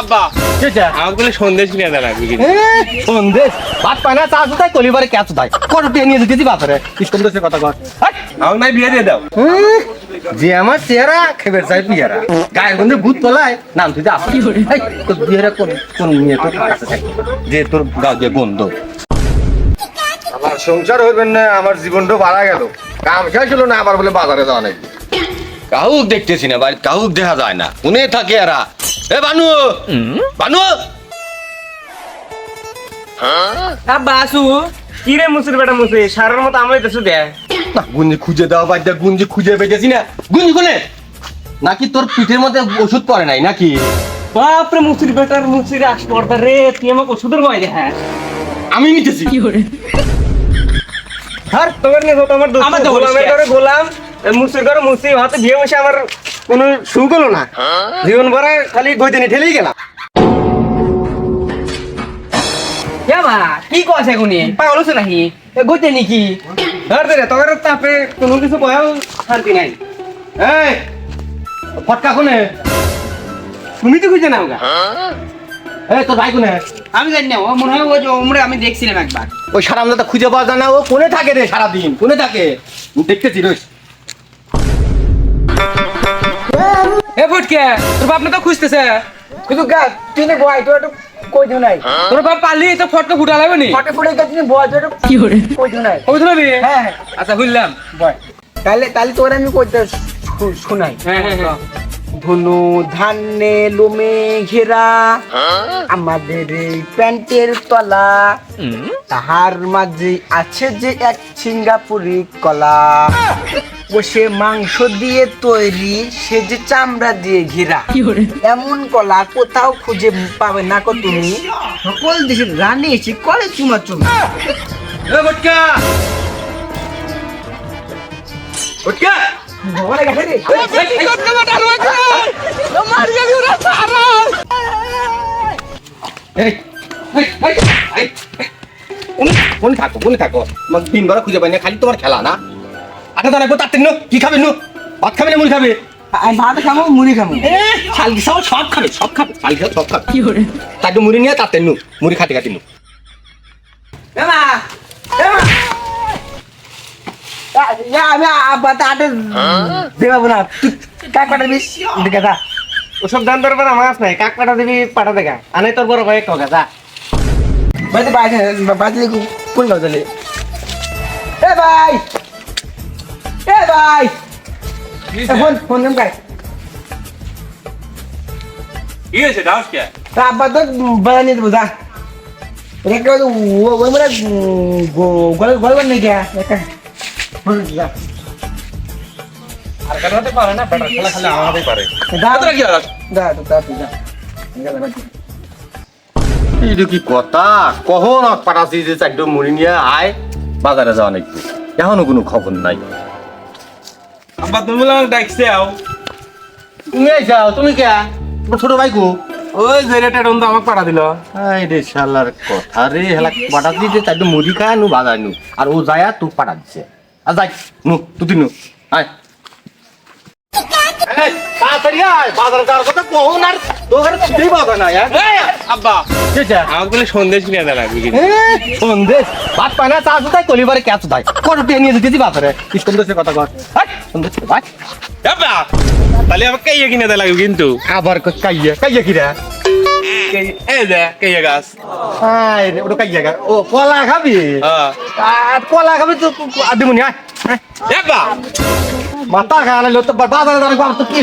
আব্বা। আমাকে সন্দেশ কিনে দেয় লাগবে সন্দেশ? ভাত পায় না চা সুতাই কলিবারে কে সুতাই কত টিয়া নিয়ে যেতেছি বাপরে। সন্দেশের কথা কর। আমাকে নাই বিয়ে দিয়ে দাও। যে আমার চেহারা খেবের চাই পিয়ারা। গায়ের গন্ধে ভূত পলায় নাম তুই আসি তোর বিয়েরা কোন কোন মেয়ে তোর কাছে থাকে যে তোর গাও যে গন্ধ। আমার সংসার হইবেন না আমার জীবনটা বাড়া গেল। কাম শেষ হলো না আবার বলে বাজারে যাওয়া নাকি কাহুক দেখতেছি না বাড়িতে কাহুক দেখা যায় না। কোনে থাকে এরা। এ বানু! বানু! আব্বা আসু। কি রে মুসুর বেটা মুসি সারের মতো আমরাই তো দে না গুঞ্জি খুঁজে দেওয়া বাদ দিয়ে গুঞ্জি খুঁজে পেয়েছি না। গুঞ্জি কোনে নাকি তোর পিঠের মধ্যে ওষুধ পড়ে নাই নাকি? বাপরে মুসুর বেটার মুসির আস পড়তা রে তুই আমাকে ওষুধের মাই দে হ্যাঁ আমি নিতেছি। আর তোমার তো আমার দোস্ত আমার গোলামের গোলাম মুসির ঘরে মুসি হাতে বিয়ে বসে আমার কোনো সুখ হলো না। জীবন ভরে খালি গইতে নিয়ে ঠেলেই গেলাম। কি কস এখনই পাগল হচ্ছে নাকি? গইতে নাকি ধর দে তোর তাপে কোনো কিছু বয়াও শান্তি নাই। এই ফটকা কোনে? তুমি তো খুঁজে নাও গা। এই তোর ভাই কোনে? আমি জানি না ও মনে হয় ওই যে ওমরে আমি দেখছিলাম একবার। ওই সারামদাটা খুঁজে পাওয়া যায় না ও কোনে থাকে রে সারাদিন? কোনে থাকে? দেখতেছি এ ফুটকে তোর বাপ না তো খুঁজতেছে? কিন্তু গা তুই না বয় তোর একটু কই দিও নাই। তোর বাপ পারলি তো ফটকে ফুটা লাগবে নি? ফটকে ফুটে গেছিস বয় তোর একটু কি করে কই দিও নাই। কই দিলাবি হ্যাঁ আচ্ছা বুঝলাম বয়। তাহলে তাহলে তোর আমি শোনাই। হ্যাঁ হ্যাঁ হ্যাঁ। ধনু ধান্যে লোমে ঘেরা। আমাদের এই প্যান্টের তলা। তাহার মাঝে আছে যে এক সিঙ্গাপুরি কলা। বসে মাংস দিয়ে তৈরি সে যে চামড়া দিয়ে ঘেরা। এমন কলা কোথাও খুঁজে পাবে না কো তুমি? সকল দেশের রানী এসে করে চুমা চুমা। এ ফটকা কোন থাকো কোন থাকো। দিনবার খুঁজে পাই না খালি তোমার খেলা না। আটা দাঁড়াবো তার তেন কি খাবে নু ভাত খাবে না মুড়ি খাবে? আমি ভাত খাব মুড়ি খাব। শাল সব সব খাবে সব খাবে শাল খাবে সব খাবে। কি করে? তার মুড়ি নিয়ে তার তেন নু মুড়ি খাতে খাতে নু এমা এমা ইয়া আমি আব্বাতে আটে দেবাবো না তুই কাক পাঠাবি দিকে যা ওসব দান দরবার আমার কাছে নাই কাক পাঠা দিবি পাঠা দেখা আনে তোর বড় ভাই কগা যা বাইতে বাইতে বাইতে কোন গাও চলে এ ভাই এ ভাই এ ফোন ফোন নাম কাই কি হয়েছে ডাউস কে তা আব্বা তো বাজার নিয়ে দেবো যা একটা ওই মানে গল গলবার নেই গিয়া একটা ফোন যা আর কেন পারে না বেটা খেলা খালি আমাদের পারে যা কি হলো যা তো তা তুই যা এইটো কি কথা? কখন পাঠাছি যে চারটো মুড়ি নিয়ে আয় বাজারে যাওয়া নাকি? এখনও কোনো খবর নাই। আব্বা তুমি ডাকছে আও। তুমি তুমি কে ছোট ভাই কো ওই জেরেটা রন্দ আমাকে পাঠা দিল। আই রে শালার কথা রে হেলা পাঠা দিতে চারটো মুড়ি খায় নু বাজার নু আর ও যায় তুই পাঠা দিছে। আর যাই নু তুই নু আয় হ্যাঁ? সন্দেশ কিনে দেয় লাগবে কিন্তু সন্দেশ? ভাত পায় না চা কলিবারে কত নিয়ে বাপরে সন্দেশের কথা কর। সন্দেশ ভাই। আব্বা তাহলে আমাকে কাইয়া কিনে দেয় লাগবে কিন্তু। আবার কাইয়া কাইয়া কি রে এই যে কাইয়া গাছ? আয় রে ওটা কাইয়া গা? ও কলা খাবি? হ্যাঁ। আর কলা খাবি তো আদিমুনি আয়। আব্বা মাথা খাওয়ালে তো বাজারে দাঁড়াবো আমার তো কি?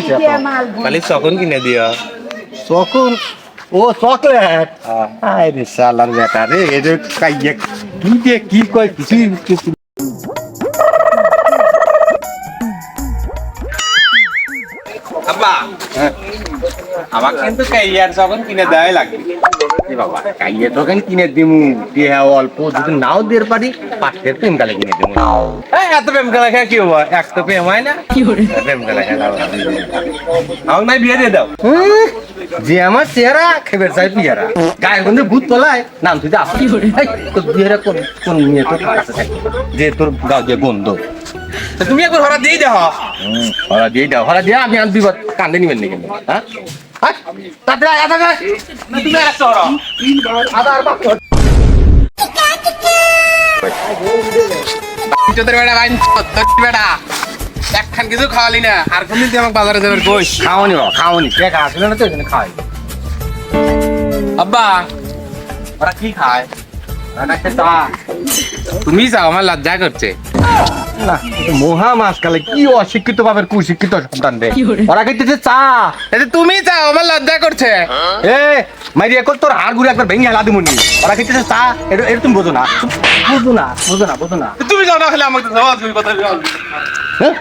তাহলে তখন কিনে দিও। চকুন? ও চকলেট? আয় রে শালার বেটা রে এই যে কাইয়া কি দিয়ে কি কয় কিছুই আমাকে কিন্তু কাইয়ার যখন কিনে দেয় লাগবে। বাবা কাইয়ে দোকান কিনে দিমু দিয়ে অল্প যদি নাও দের পারি প্রেম গালে কিনে দিমু। এত প্রেম খেলা খেলা কি হব? এক তো প্রেম হয় না। প্রেম গালে খেলা আমাকে নাই। বিয়ে দিয়ে দাও। যে আমার চেহারা খেবের চাই পিয়ারা। গায়ের গন্ধে ভূত পলায় নাম তুই আসি তোর বিয়েরা কোন কোন মেয়ে তোর কাছে থাকে যে তোর গাও যে গন্ধ। তুমি একবার হরা দিয়ে দাও। হরা দিয়ে দাও হরা দিয়ে আমি বিপদ কান্দে নিবেন নাকি হ্যাঁ। তুমি আর একটা। তোদের বাইন তোর বেটা একখান কিছু খাওয়ালি না আর কোনদিন তুই আমাকে বাজারে যাবে গোস খাওনি বাবা, খাওনি কে খাওয়াছিল না তো এই খাওয়াই আব্বা ওরা কি খায়? তুমি যাও আমার লজ্জা করছে। না মহা মাছ কালে কি অশিক্ষিত বাবের কুশিক্ষিত সন্তান রে। ওরা খাইতেছে চা। এতে তুমি যাও আমার লজ্জা করছে। এ মাইরি এখন তোর হাড় ঘুরে একবার ভেঙে হেলা দিমুনি ওরা খাইতেছে চা এটা এটা তুমি বোঝো না। বোঝো না বোঝো না বোঝো না। তুমি যাও না খেলে আমাকে কথা হ্যাঁ।